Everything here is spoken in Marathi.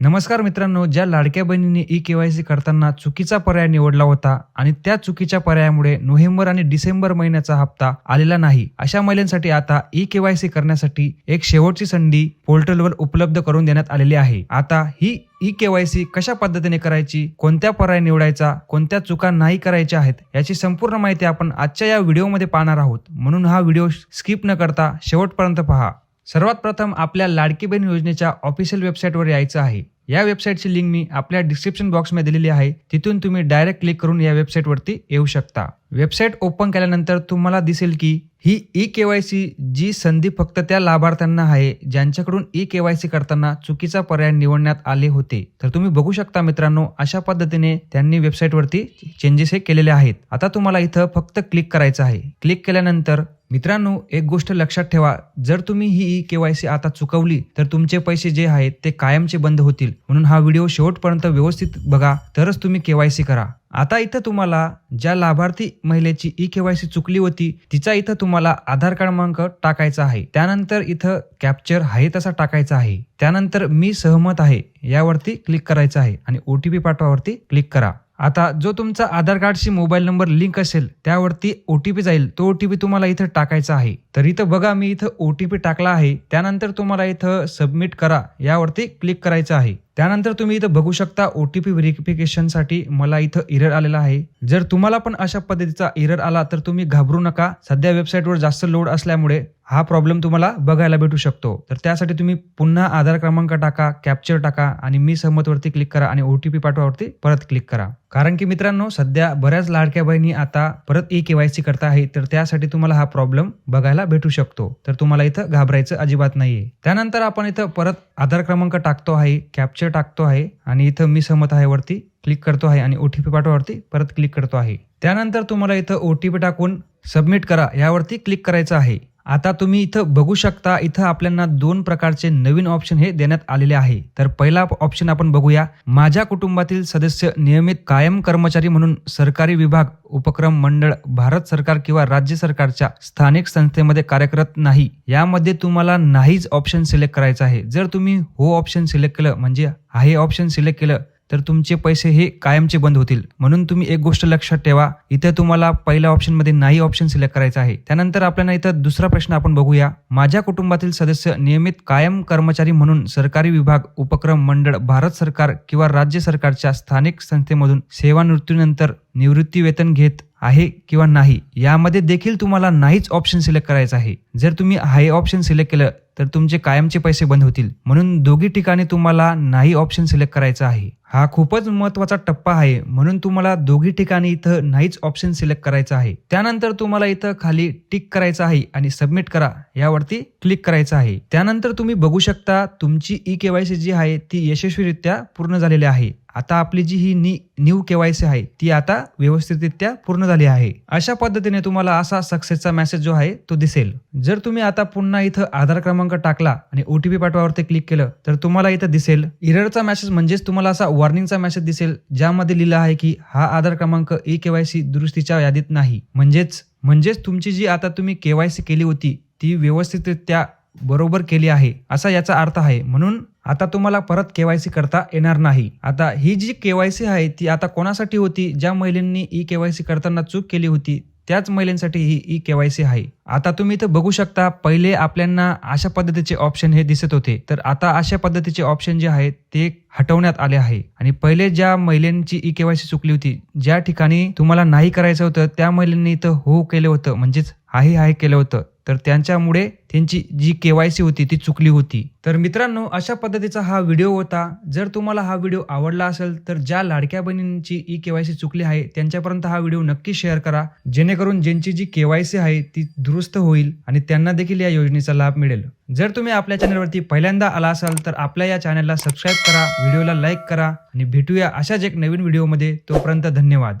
नमस्कार मित्रांनो ज्या लाडक्या बहिणीने ई केवायसी करताना चुकीचा पर्याय निवडला होता आणि त्या चुकीच्या पर्यायामुळे नोव्हेंबर आणि डिसेंबर महिन्याचा हप्ता आलेला नाही अशा महिलांसाठी आता ई केवायसी करण्यासाठी एक शेवटची संधी पोर्टलवर उपलब्ध करून देण्यात आलेली आहे. आता ही ई केवायसी कशा पद्धतीने करायची कोणत्या पर्याय निवडायचा कोणत्या चुका नाही करायच्या आहेत याची संपूर्ण माहिती आपण आजच्या या व्हिडिओमध्ये पाहणार आहोत. म्हणून हा व्हिडिओ स्किप न करता शेवटपर्यंत पहा. सर्वात प्रथम आपल्या लाडकी बहीण योजनेच्या ऑफिशियल वेबसाईटवर यायचं आहे. या वेबसाईटची लिंक मी आपल्या डिस्क्रिप्शन बॉक्समध्ये दिलेली आहे. तिथून तुम्ही डायरेक्ट क्लिक करून या वेबसाईटवरती येऊ शकता. वेबसाईट ओपन केल्यानंतर तुम्हाला दिसेल की ही ई केवायसी जी संधी फक्त त्या लाभार्थ्यांना आहे ज्यांच्याकडून ई केवायसी करताना चुकीचा पर्याय निवडण्यात आले होते. तर तुम्ही बघू शकता मित्रांनो अशा पद्धतीने त्यांनी वेबसाईटवरती चेंजेस हे केलेले आहेत. आता तुम्हाला इथं फक्त क्लिक करायचं आहे. क्लिक केल्यानंतर मित्रांनो एक गोष्ट लक्षात ठेवा. जर तुम्ही ही ई केवायसी आता चुकवली तर तुमचे पैसे जे आहेत ते कायमचे बंद होतील. म्हणून हा व्हिडिओ शेवटपर्यंत व्यवस्थित बघा तरच तुम्ही केवायसी करा. आता इथं तुम्हाला ज्या लाभार्थी महिलेची ई केवायसी चुकली होती तिचा इथं तुम्हाला आधार क्रमांक टाकायचा आहे. त्यानंतर इथं कॅप्चर आहे तसा टाकायचा आहे. त्यानंतर मी सहमत आहे यावरती क्लिक करायचं आहे आणि ओटीपी पाठवावरती क्लिक करा. आता जो तुमचा आधार कार्डशी मोबाईल नंबर लिंक असेल त्यावरती ओ टी पी जाईल. तो ओ टी पी तुम्हाला इथं टाकायचा आहे. तर इथं बघा मी इथं ओ टी पी टाकला आहे. त्यानंतर तुम्हाला इथं सबमिट करा. यावरती क्लिक करायचं आहे. त्यानंतर तुम्ही इथं बघू शकता ओ टी पी व्हेरिफिकेशनसाठी मला इथं इरर आलेला आहे. जर तुम्हाला पण अशा पद्धतीचा इरर आला तर तुम्ही घाबरू नका. सध्या वेबसाईटवर जास्त लोड असल्यामुळे हा प्रॉब्लेम तुम्हाला बघायला भेटू शकतो. तर त्यासाठी तुम्ही पुन्हा आधार क्रमांक टाका कॅप्चर टाका आणि मी सहमतवरती क्लिक करा आणि ओटीपी पाठवावरती परत क्लिक करा. कारण की मित्रांनो सध्या बऱ्याच लाडक्या बहिणी आता परत ई केवायसी करता आहे तर त्यासाठी तुम्हाला हा प्रॉब्लेम बघायला भेटू शकतो. तर तुम्हाला इथं घाबरायचं अजिबात नाहीये. त्यानंतर आपण इथं परत आधार क्रमांक टाकतो आहे कॅप्चर टाकतो आहे आणि इथं मी सहमत आहे वरती. क्लिक करतो आहे आणि ओटीपी पाठवावरती परत क्लिक करतो आहे. त्यानंतर तुम्हाला इथं ओटीपी टाकून सबमिट करा. यावरती क्लिक करायचं आहे. आता तुम्ही इथं बघू शकता इथं आपल्याला दोन प्रकारचे नवीन ऑप्शन हे देण्यात आलेले आहे. तर पहिला ऑप्शन आपण बघूया. माझ्या कुटुंबातील सदस्य नियमित कायम कर्मचारी म्हणून सरकारी विभाग उपक्रम मंडळ भारत सरकार किंवा राज्य सरकारच्या स्थानिक संस्थेमध्ये कार्यरत नाही यामध्ये तुम्हाला नाहीच ऑप्शन सिलेक्ट करायचं आहे. जर तुम्ही हो ऑप्शन सिलेक्ट केलं म्हणजे हे ऑप्शन सिलेक्ट केलं तर तुमचे पैसे हे कायमचे बंद होतील. म्हणून तुम्ही एक गोष्ट लक्षात ठेवा इथं तुम्हाला पहिल्या ऑप्शनमध्ये नाही ऑप्शन सिलेक्ट करायचं आहे. त्यानंतर आपल्याला इथं दुसरा प्रश्न आपण बघूया. माझ्या कुटुंबातील सदस्य नियमित कायम कर्मचारी म्हणून सरकारी विभाग उपक्रम मंडळ भारत सरकार किंवा राज्य सरकारच्या स्थानिक संस्थेमधून सेवानिवृत्तीनंतर निवृत्ती वेतन घेत आहे किंवा नाही यामध्ये देखील तुम्हाला नाहीच ऑप्शन सिलेक्ट करायचं आहे. जर तुम्ही हाय ऑप्शन सिलेक्ट केलं तर तुमचे कायमचे पैसे बंद होतील. म्हणून दोघी ठिकाणी तुम्हाला नाही ऑप्शन सिलेक्ट करायचा आहे. हा खूपच महत्त्वाचा टप्पा आहे. म्हणून तुम्हाला दोघी ठिकाणी इथं नाहीच ऑप्शन सिलेक्ट करायचा आहे. त्यानंतर तुम्हाला इथं खाली टिक करायचं आहे आणि सबमिट करा. यावरती क्लिक करायचं आहे. त्यानंतर तुम्ही बघू शकता तुमची ई केवायसी जी आहे ती यशस्वीरित्या पूर्ण झालेली आहे. आता आपली जी ही नी न्यू केवायसी आहे ती आता व्यवस्थितरित्या पूर्ण झाली आहे. अशा पद्धतीने तुम्हाला असा सक्सेसचा मेसेज जो आहे तो दिसेल. जर तुम्ही आता पुन्हा इथं आधार क्रमांक टाकला आणि ओटीपी पाठवावरती क्लिक केलं तर तुम्हाला इथं दिसेल. इररचा मेसेज म्हणजेच तुम्हाला असा वॉर्निंगचा मेसेज दिसेल ज्यामध्ये लिहिलं आहे की हा आधार क्रमांक ई केवायसी दुरुस्तीच्या यादीत नाही. म्हणजेच म्हणजेच तुमची जी आता तुम्ही केवायसी केली होती ती व्यवस्थितरित्या बरोबर केली आहे असा याचा अर्थ आहे. म्हणून आता तुम्हाला परत केवायसी करता येणार नाही. आता ही जी केवायसी आहे ती आता कोणासाठी होती? ज्या महिलांनी ई केवायसी करताना चूक केली होती त्याच महिलांसाठी ही ई केवायसी आहे. आता तुम्ही इथं बघू शकता पहिले आपल्याला अशा पद्धतीचे ऑप्शन हे दिसत होते. तर आता अशा पद्धतीचे ऑप्शन जे आहेत ते हटवण्यात आले आहे. आणि पहिले ज्या महिलांची ई केवायसी चुकली होती ज्या ठिकाणी तुम्हाला नाही करायचं होतं त्या महिलांनी इथं हो केलं होतं. म्हणजेच आहे आहे केलं होतं. तर त्यांच्यामुळे त्यांची जी के वाय सी होती ती चुकली होती. तर मित्रांनो अशा पद्धतीचा हा व्हिडिओ होता. जर तुम्हाला हा व्हिडिओ आवडला असेल तर ज्या लाडक्या बहिणींची ई के वाय सी चुकली आहे त्यांच्यापर्यंत हा व्हिडिओ नक्की शेअर करा. जेणेकरून ज्यांची जी के वाय सी आहे ती दुरुस्त होईल आणि त्यांना देखील या योजनेचा लाभ मिळेल. जर तुम्ही आपल्या चॅनलवरती पहिल्यांदा आला असाल तर आपल्या या चॅनलला सबस्क्राईब करा व्हिडिओला लाईक करा आणि भेटूया अशाच एक नवीन व्हिडिओमध्ये. तोपर्यंत धन्यवाद.